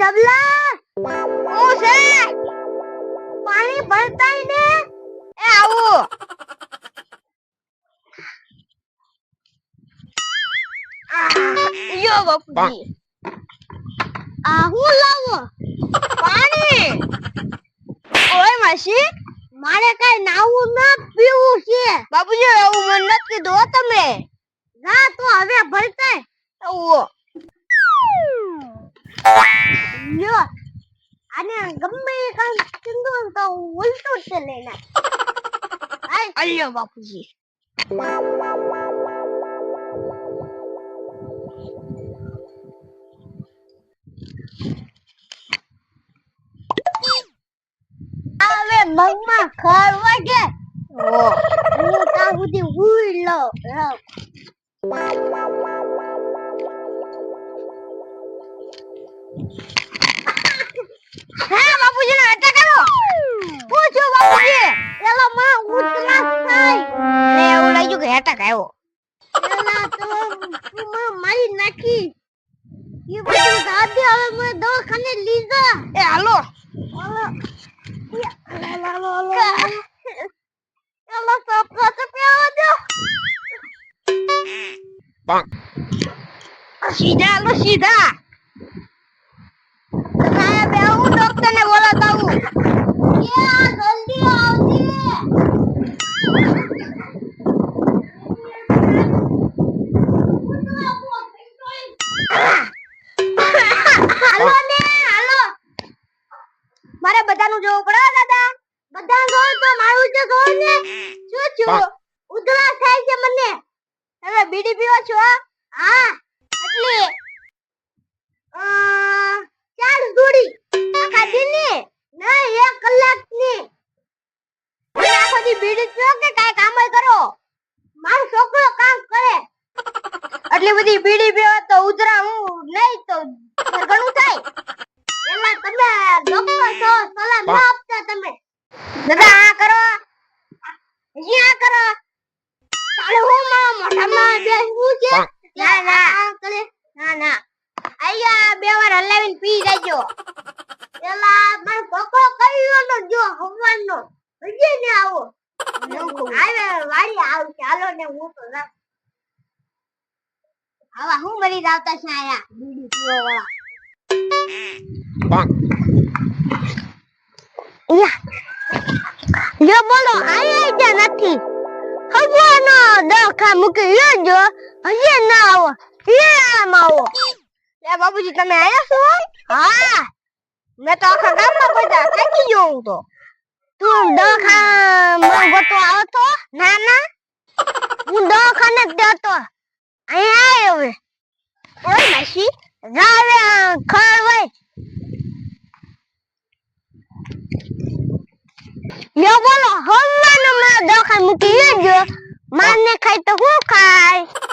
ધબલા ઓ છે પાણી ભરતાય ને? એ આવો! યો બાપુજી આ હું લાવો? પાણી! ઓય માસી, મારે કઈ નાવું ન પીવું છે. બાપુજી એવું મન નથી દો તમે. ના, તો હવે ભરતાય. આવો. લ્યો આને ગમે એ કામ ચિંદુ તો ઉલટું જ લઈને અલ્યો બાપુજી. હવે મગમાં ખર વાગે. હું ત્યાં સુધી હુઈ લઉં લઉં. એવું લાગ્યું કે અટક આવ્યો મારી નાખી. એ બધું દાદી હવે મને દવાખાને લીધા. એ હાલો. હાલો. સપના તો પેવા દો? સીધા હાલો સીધા. તમારે હું ડોક્ટર ને બોલાતા હું જલ્દી આવજે. હાલો ને હાલો. મારે બધાનું જોવું પડે દાદા. બધા જોવું તો મારું તો જોવું ને. શું છું ઉધરસ થાય છે મને. તમે બીડી પીવો છો હા એટલે અ, ચાર જોડી આખા દિનની નહીં એક કલાકની તમે આખો દી બીડી જ પીવો કે કાંઈ કામ ય કરો મારો છોકરો કામ કરે આટલી બધી બીડી પીવો તો ઉધરા હું નહીં તો ઘણું થાય. એલા તમે ડોક્ટર છો સલાહ ના આપતા તમે. દાદા આ કરો. હજી આ કરો. તારે હું મારા મોઢામાં બેસવું છે? ના ના આ કરે. ના ના. આયા બે વાર હલાવીને પી જાજો. એલા મારો કોકો કર્યો નો જો હવાનો હજી ને આવો. આવે વાડી આવ ચાલો ને હું તો જા આવા હું મરી જાવતા છે આયા બીડી પીવો વાળા. જો બોલો આયા જ નથી. હવાનો દોખા મૂકી લેજો હજી ના આવો. એ આવો. એ બાબુજી તમે આયા છો હા. મેં તો આખા ગામમાં બધા થાકી ગયો હું તો. તું દોખા માં ગોતો આવતો? તો ના ના. હું દવાખાને જ જતો. હવે માસી જાવે ખર વઈ લ્યો બોલો હવાનું મેં દવાખાને મૂકી લેજો. મારને ખાય તો હું ખાય?